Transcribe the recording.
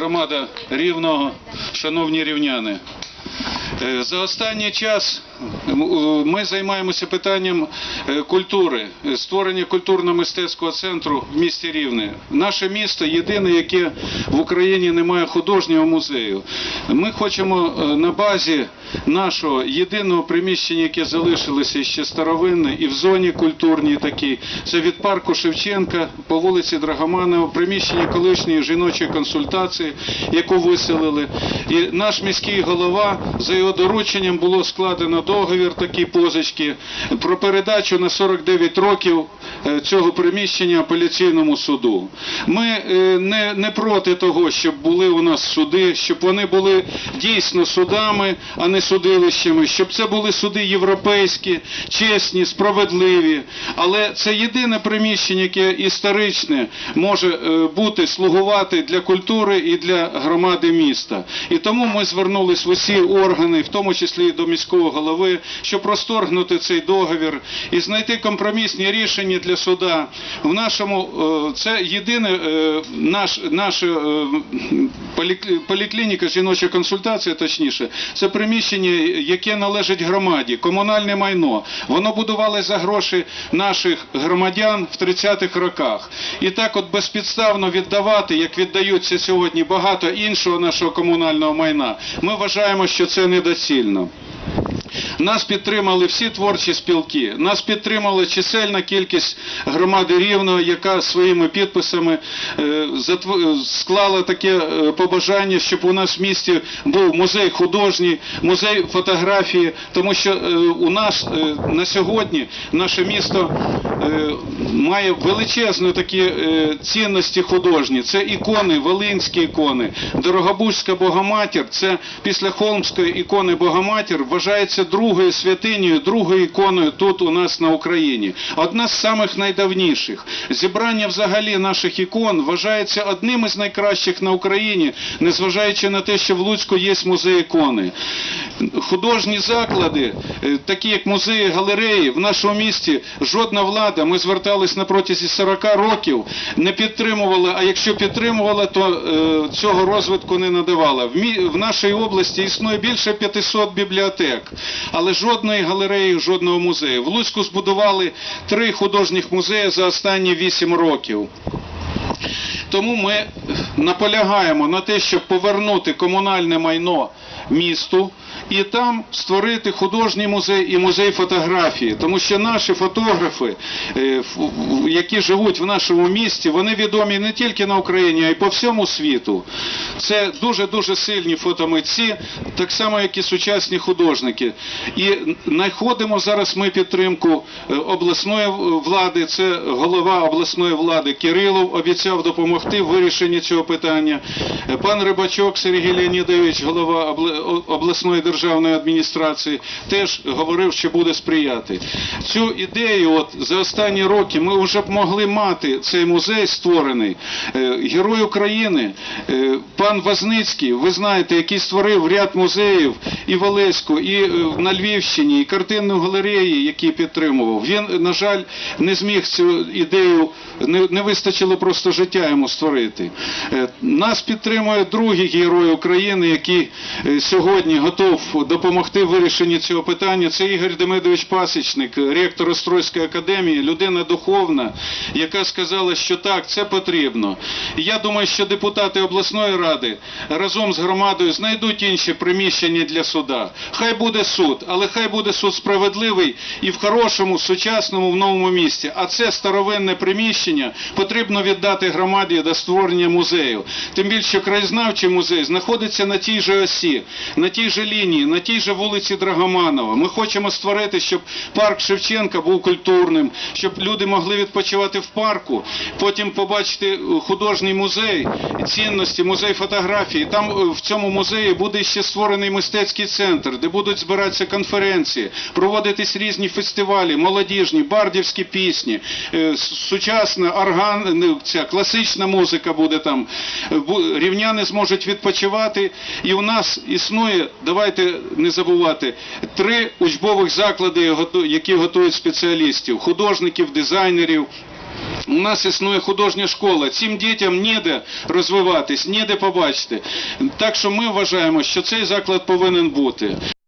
Громада рівного, шановні рівняни. Е, За останній час ми займаємося питанням е, культури, е, створення культурно-мистецького центру в місті Рівне. Наше місто єдине, яке в Україні не має художнього музею. Ми хочемо е, на базі нашого єдиного приміщення, яке залишилося ще старовинне, і в зоні культурній такій, це від парку Шевченка по вулиці Драгоманова, приміщення колишньої жіночої консультації, яку виселили. І наш міський голова за його дорученням було складено договір такі позички про передачу на 49 років е, цього приміщення апеляційному суду. Ми е, не, не проти того, щоб були у нас суди, щоб вони були дійсно судами, а не судилищами, щоб це були суди європейські, чесні, справедливі. Але це єдине приміщення, яке історичне може е, бути слугувати для культури і для громади міста. І тому ми звернулись в усі органи, в тому числі і до міського голови, щоб розторгнути цей договір і знайти компромісні рішення для суда. В нашому е, це єдине е, наш наша е, поліклініка жіноча консультація, точніше, це приміщення, яке належить громаді, комунальне майно. Воно будувалося за гроші наших громадян в 30-х роках. І так, от безпідставно віддавати, як віддаються сьогодні багато іншого нашого комунального майна. Ми вважаємо, що це недоцільно. Нас підтримали всі творчі спілки, нас підтримала чисельна кількість громади Рівного, яка своїми підписами е, е, склала таке е, побажання, щоб у нас в місті був музей художній, музей фотографії, тому що у нас на сьогодні наше місто має величезні такі цінності художні. Це ікони, волинські ікони, Дорогобужська Богоматір, це після Холмської ікони Богоматір вважається другою святинею, другою іконою тут у нас на Україні. Одна з самих найдавніших. Зібрання взагалі наших ікон вважається одним із найкращих на Україні, незважаючи на те, що в Луцьку є музей ікони. Художні заклади, е, такі як музеї, галереї, в нашому місті жодна влада, ми звертались на протязі 40 років, не підтримувала, а якщо підтримувала, то е, цього розвитку не надавала. В, мі- в нашій області існує більше 500 бібліотек, але жодної галереї, жодного музею. В Луцьку збудували три художніх музеї за останні вісім років. Тому ми наполягаємо на те, щоб повернути комунальне майно місту і там створити художній музей і музей фотографії. Тому що наші фотографи, е, які живуть в нашому місті, вони відомі не тільки на Україні, а й по всьому світу. Це дуже-дуже сильні фотомитці, так само, як і сучасні художники. І знаходимо зараз ми підтримку е, обласної влади, це голова обласної влади Кирилов обіцяв допомогти в вирішенні цього питання. Пан Рибачок Сергій Леонідович, голова обласної державної адміністрації, теж говорив, що буде сприяти. Цю ідею, от за останні роки, ми вже б могли мати цей музей створений. Е, Герой України, е, пан Возницький, ви знаєте, який створив ряд музеїв і в Олеську, і е, на Львівщині, і картинну галереї, які підтримував. Він, на жаль, не зміг цю ідею, не, не вистачило просто життя йому створити. Е, Нас підтримує другий герой України, який е, сьогодні готов допомогти в вирішенні цього питання. Це Ігор Демидович Пасічник, ректор Острозької академії, людина духовна, яка сказала, що так, це потрібно. Я думаю, що депутати обласної ради разом з громадою знайдуть інші приміщення для суда. Хай буде суд, але хай буде суд справедливий і в хорошому, сучасному, в новому місті. А це старовинне приміщення потрібно віддати громаді до створення музею. Тим більше, краєзнавчий музей знаходиться на тій же осі, на тій же лінії, на тій же вулиці Драгоманова. Ми хочемо створити, щоб парк Шевченка був культурним, щоб люди могли відпочивати в парку, потім побачити е, художній музей, цінності, музей фотографії. Там е, в цьому музеї буде ще створений мистецький центр, де будуть збиратися конференції, проводитись різні фестивалі, молодіжні, бардівські пісні, е, сучасна орган, ця класична музика буде там. Рівняни зможуть відпочивати. І у нас існує, давайте не забувати, три учбових заклади, які готують спеціалістів, художників, дизайнерів. У нас існує художня школа. Цим дітям ніде розвиватись, ніде побачити. Так що ми вважаємо, що цей заклад повинен бути.